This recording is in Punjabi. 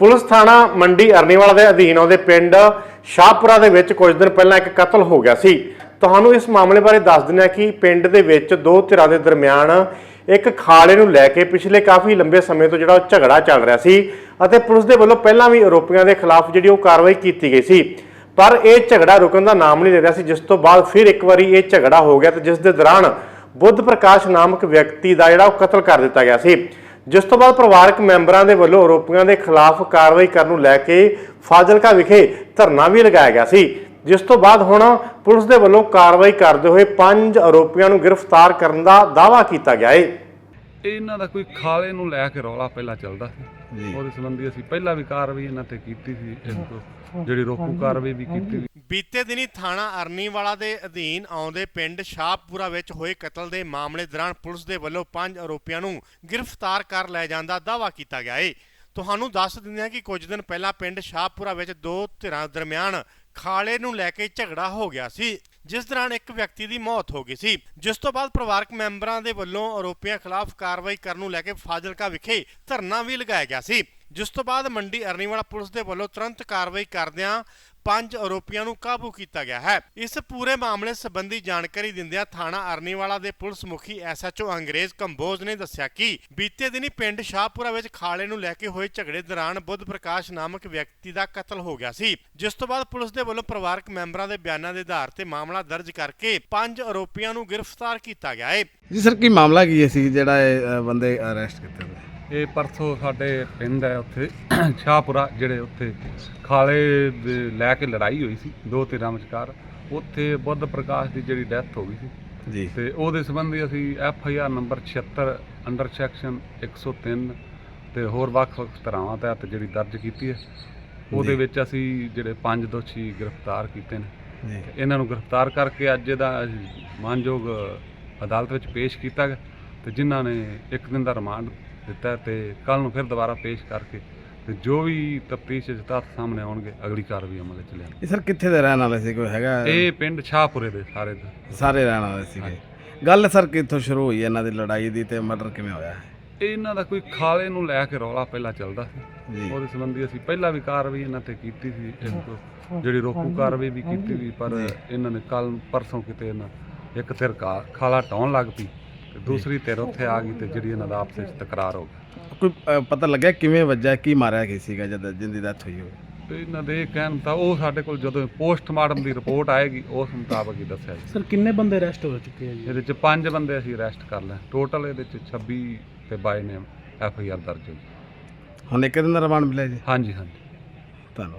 ਪੁਲਿਸ ਥਾਣਾ ਮੰਡੀ ਅਰਨੀਵਾਲਾ ਦੇ ਅਧੀਨ ਆਉਂਦੇ ਪਿੰਡ ਸ਼ਾਹਪੁਰਾ ਦੇ ਵਿੱਚ ਕੁਝ ਦਿਨ ਪਹਿਲਾਂ ਇੱਕ ਕਤਲ ਹੋ ਗਿਆ ਸੀ। ਤੁਹਾਨੂੰ ਇਸ ਮਾਮਲੇ ਬਾਰੇ ਦੱਸ ਦਿੰਦੇ ਹਾਂ ਕਿ ਪਿੰਡ ਦੇ ਵਿੱਚ ਦੋ ਧਿਰਾਂ ਦੇ ਦਰਮਿਆਨ ਇੱਕ ਖਾਲੇ ਨੂੰ ਲੈ ਕੇ ਪਿਛਲੇ ਕਾਫੀ ਲੰਬੇ ਸਮੇਂ ਤੋਂ ਜਿਹੜਾ ਉਹ ਝਗੜਾ ਚੱਲ ਰਿਹਾ ਸੀ ਅਤੇ ਪੁਲਿਸ ਦੇ ਵੱਲੋਂ ਪਹਿਲਾਂ ਵੀ ਆਰੋਪੀਆਂ ਦੇ ਖਿਲਾਫ ਜਿਹੜੀ ਉਹ ਕਾਰਵਾਈ ਕੀਤੀ ਗਈ ਸੀ। ਪਰ ਇਹ ਝਗੜਾ ਰੁਕਣ ਦਾ ਨਾਮ ਨਹੀਂ ਲੈ ਰਿਹਾ ਸੀ, ਜਿਸ ਤੋਂ ਬਾਅਦ ਫਿਰ ਇੱਕ ਵਾਰੀ ਇਹ ਝਗੜਾ ਹੋ ਗਿਆ ਤੇ ਜਿਸ ਦੇ ਦੌਰਾਨ ਬੁੱਧ ਪ੍ਰਕਾਸ਼ ਨਾਮਕ ਵਿਅਕਤੀ ਦਾ ਜਿਹੜਾ ਉਹ ਕਤਲ ਕਰ ਦਿੱਤਾ ਗਿਆ ਸੀ। ਜਿਸ ਤੋਂ ਬਾਅਦ ਪਰਿਵਾਰਕ ਮੈਂਬਰਾਂ ਦੇ ਵੱਲੋਂ ਆਰੋਪੀਆਂ ਦੇ ਖਿਲਾਫ ਕਾਰਵਾਈ ਕਰਨ ਨੂੰ ਲੈ ਕੇ ਫਾਜ਼ਿਲਕਾ ਵਿਖੇ ਧਰਨਾ ਵੀ ਲਗਾਇਆ ਗਿਆ ਸੀ। ਜਿਸ ਤੋਂ ਬਾਅਦ ਹੁਣ ਪੁਲਿਸ ਦੇ ਵੱਲੋਂ ਕਾਰਵਾਈ ਕਰਦੇ ਹੋਏ ਪੰਜ ਆਰੋਪੀਆਂ ਨੂੰ ਗ੍ਰਿਫਤਾਰ ਕਰਨ ਦਾ ਦਾਅਵਾ ਕੀਤਾ ਗਿਆ ਹੈ ਇਹਨਾਂ ਦਾ ਕੋਈ ਖਾਲੇ ਨੂੰ ਲੈ ਕੇ ਰੌਲਾ ਪਹਿਲਾਂ ਚੱਲਦਾ ਸੀ। ਉਹਦੇ ਸੰਬੰਧੀ ਅਸੀਂ ਪਹਿਲਾਂ ਵੀ ਕਾਰਵਾਈ ਇਹਨਾਂ ਤੇ ਕੀਤੀ ਸੀ ਇਸ ਤੋਂ ਜਿਹੜੀ ਰੋਕੂ ਕਾਰਵਾਈ ਵੀ ਕੀਤੀ ਸੀ। ਬੀਤੇ ਦਿਨੀ ਥਾਣਾ ਅਰਨੀਵਾਲਾ ਦੇ ਅਧੀਨ ਆਉਂਦੇ ਪਿੰਡ ਸ਼ਾਹਪੁਰਾ ਵਿੱਚ ਹੋਏ ਕਤਲ ਦੇ ਮਾਮਲੇ ਦੌਰਾਨ ਪੁਲਿਸ ਦੇ ਵੱਲੋਂ ਪੰਜ ਆਰੋਪੀਆਂ ਨੂੰ ਗ੍ਰਿਫਤਾਰ ਕਰ ਲੈ ਜਾਣ ਦਾ ਦਾਅਵਾ ਕੀਤਾ ਗਿਆ ਹੈ ਤੁਹਾਨੂੰ ਦੱਸ ਦਿੰਦੇ ਹਾਂ ਕਿ ਕੁਝ ਦਿਨ ਪਹਿਲਾਂ ਪਿੰਡ ਸ਼ਾਹਪੁਰਾ ਵਿੱਚ ਦੋ ਧਿਰਾਂ ਦਰਮਿਆਨ ਖਾਲੇ ਨੂੰ ਲੈ ਕੇ ਝਗੜਾ ਹੋ ਗਿਆ ਸੀ। ਜਿਸ ਦੌਰਾਨ ਇੱਕ ਵਿਅਕਤੀ ਦੀ ਮੌਤ ਹੋ ਗਈ ਸੀ। ਜਿਸ ਤੋਂ ਬਾਅਦ ਪਰਿਵਾਰਕ ਮੈਂਬਰਾਂ ਦੇ ਵੱਲੋਂ ਆਰੋਪੀਆਂ ਖਿਲਾਫ ਕਾਰਵਾਈ ਕਰਨ ਨੂੰ ਲੈ ਕੇ ਫਾਜ਼ਿਲਕਾ ਵਿਖੇ ਧਰਨਾ ਵੀ ਲਗਾਇਆ ਗਿਆ ਸੀ। ਜਿਸ ਤੋਂ ਬਾਅਦ ਮੰਡੀ ਅਰਨੀਵਾਲਾ ਪੁਲਿਸ ਦੇ ਵੱਲੋਂ ਤੁਰੰਤ ਕਾਰਵਾਈ ਕਰਦਿਆਂ ਪੰਜ ਆਰੋਪੀਆਂ ਨੂੰ ਕਾਬੂ ਕੀਤਾ ਗਿਆ ਹੈ। ਇਸ ਪੂਰੇ ਮਾਮਲੇ ਸੰਬੰਧੀ ਜਾਣਕਾਰੀ ਦਿੰਦਿਆਂ ਥਾਣਾ ਅਰਨੀਵਾਲਾ ਦੇ ਪੁਲਿਸ ਮੁਖੀ ਐਸਐਚਓ ਅੰਗਰੇਜ਼ ਕੰਬੋਜ ਨੇ ਦੱਸਿਆ ਕਿ ਬੀਤੇ ਦਿਨੀ ਪਿੰਡ ਸ਼ਾਹਪੁਰਾ ਵਿੱਚ ਖਾਲੇ ਨੂੰ ਲੈ ਕੇ ਹੋਏ ਝਗੜੇ ਦੌਰਾਨ ਬੁੱਧ ਪ੍ਰਕਾਸ਼ ਨਾਮਕ ਵਿਅਕਤੀ ਦਾ ਕਤਲ ਹੋ ਗਿਆ ਸੀ। ਜਿਸ ਤੋਂ ਬਾਅਦ ਪੁਲਿਸ ਦੇ ਵੱਲੋਂ ਪਰਿਵਾਰਕ ਮੈਂਬਰਾਂ ਦੇ ਬਿਆਨਾਂ ਦੇ ਆਧਾਰ ਤੇ ਮਾਮਲਾ ਦਰਜ ਕਰਕੇ ਪੰਜ ਆਰੋਪੀਆਂ ਨੂੰ ਗ੍ਰਿਫਤਾਰ ਕੀਤਾ ਗਿਆ ਹੈ। ਜੀ ਸਰ ਕੀ ਮਾਮਲਾ ਕੀ ਸੀ ਜਿਹੜਾ ਇਹ ਅ, ਬੰਦੇ ਅਰੈਸਟ ਕੀਤੇ ਨੇ? ਇਹ ਪਰਸੋਂ ਸਾਡੇ ਪਿੰਡ ਹੈ ਉੱਥੇ ਸ਼ਾਹਪੁਰਾ ਜਿਹੜੇ ਉੱਥੇ ਖਾਲੇ ਦੇ ਲੈ ਕੇ ਲੜਾਈ ਹੋਈ ਸੀ ਦੋ ਧਿਰਾਂ ਵਿਚਕਾਰ। ਉੱਥੇ ਬੁੱਧ ਪ੍ਰਕਾਸ਼ ਦੀ ਜਿਹੜੀ ਡੈਥ ਹੋ ਗਈ ਸੀ। ਜੀ। ਤੇ ਉਹਦੇ ਸੰਬੰਧੀ ਅਸੀਂ F I R number 76 under section 103 ਤੇ ਹੋਰ ਵੱਖ-ਵੱਖ ਧਾਰਾਵਾਂ ਤਹਿਤ ਜਿਹੜੀ ਦਰਜ ਕੀਤੀ ਹੈ। ਉਹਦੇ ਵਿੱਚ ਅਸੀਂ ਜਿਹੜੇ ਪੰਜ ਦੋਸ਼ੀ ਗ੍ਰਿਫਤਾਰ ਕੀਤੇ ਨੇ। ਇਹਨਾਂ ਨੂੰ ਗ੍ਰਿਫਤਾਰ ਕਰਕੇ ਅੱਜ ਇਹਦਾ ਮਾਨਯੋਗ ਅਦਾਲਤ ਵਿੱਚ ਪੇਸ਼ ਕੀਤਾ ਗਿਆ। ਤੇ ਜਿਨ੍ਹਾਂ ਨੇ ਇੱਕ ਦਿਨ ਦਾ ਰਿਮਾਂਡ ਦਿੱਤਾ ਤੇ ਕੱਲ ਨੂੰ ਫਿਰ ਦੁਬਾਰਾ ਪੇਸ਼ ਕਰਕੇ ਤੇ ਜੋ ਵੀ ਤਫਤੀਸ਼ ਵਿੱਚ ਤੱਥ ਸਾਹਮਣੇ ਆਉਣਗੇ ਅਗਲੀ ਕਾਰਵਾਈ ਅਮਲ ਵਿੱਚ ਲਿਆਂਦੀ ਇਹ ਸਰ ਕਿੱਥੇ ਦੇ ਰਹਿਣ ਵਾਲੇ ਸੀ ਕੋਈ ਹੈਗਾ? ਇਹ ਪਿੰਡ ਸ਼ਾਹਪੁਰੇ ਦੇ ਸਾਰੇ ਦੇ। ਸਾਰੇ ਰਹਿਣ ਵਾਲੇ ਸੀਗੇ। ਗੱਲ ਸਰ ਕਿੱਥੋਂ ਸ਼ੁਰੂ ਹੋਈ ਇਹਨਾਂ ਦੀ ਲੜਾਈ ਦੀ ਤੇ ਮਰਡਰ ਕਿਵੇਂ ਹੋਇਆ? ਇਹਨਾਂ ਦਾ ਕੋਈ ਖਾਲੇ ਨੂੰ ਲੈ ਕੇ ਰੌਲਾ ਪਹਿਲਾਂ ਚੱਲਦਾ ਸੀ। ਜੀ। ਉਹਦੇ ਸੰਬੰਧੀ ਅਸੀਂ ਪਹਿਲਾਂ ਵੀ ਕਾਰਵਾਈ ਇਹਨਾਂ ਤੇ ਕੀਤੀ ਸੀ ਜਿਹੜੀ ਰੋਕੂ ਕਾਰਵਾਈ ਵੀ ਕੀਤੀ ਸੀ ਪਰ ਇਹਨਾਂ ਨੇ ਕੱਲ ਪਰਸੋਂ ਕਿਤੇ ਇਹਨਾਂ ਇੱਕ ਧਿਰ ਕਾ- ਖਾਲਾ ਟਾਉਣ ਲੱਗ ਪਈ। ਤੇ ਦੂਸਰੀ ਧਿਰ ਉੱਥੇ ਆ ਗਈ ਤੇ ਜਿਹੜੀ ਇਹਨਾਂ ਦਾ ਆਪਸ ਵਿੱਚ ਤਕਰਾਰ ਹੋ ਗਿਆ। ਕੋਈ ਅ, ਪਤਾ ਲੱਗਿਆ ਕਿਵੇਂ ਵੱਜਾ ਕੀ ਮਾਰਿਆ ਕੀ ਸੀਗਾ ਜਦ ਜਿੰਦੀ ਡੈਥ ਹੋਈ ਹੋਵੇ? ਤੇ ਇਹਨਾਂ ਦੇ ਕਹਿਣ ਤਾਂ ਉਹ ਸਾਡੇ ਕੋਲ ਜਦੋਂ ਪੋਸਟਮਾਰਟਮ ਦੀ ਰਿਪੋਰਟ ਆਏਗੀ ਉਸ ਮੁਤਾਬਕ ਹੀ ਦੱਸਿਆ ਜੀ। ਸਰ ਕਿੰਨੇ ਬੰਦੇ ਅਰੈਸਟ ਹੋ ਚੁੱਕੇ ਆ ਜੀ? ਇਹਦੇ ਚ ਪੰਜ ਬੰਦੇ ਅਸੀਂ ਅਰੈਸਟ ਕਰ ਲਏ। ਟੋਟਲ ਇਹਦੇ ਚ 26 ਤੇ ਬਾਈ ਨੇ ਐਫ ਆਈ ਆਰ ਦਰਜ ਹੋਈ। ਹੁਣ ਇੱਕ ਦਿਨ ਦਾ ਰਿਮਾਂਡ ਮਿਲਿਆ ਜੀ? ਹਾਂਜੀ ਹਾਂਜੀ।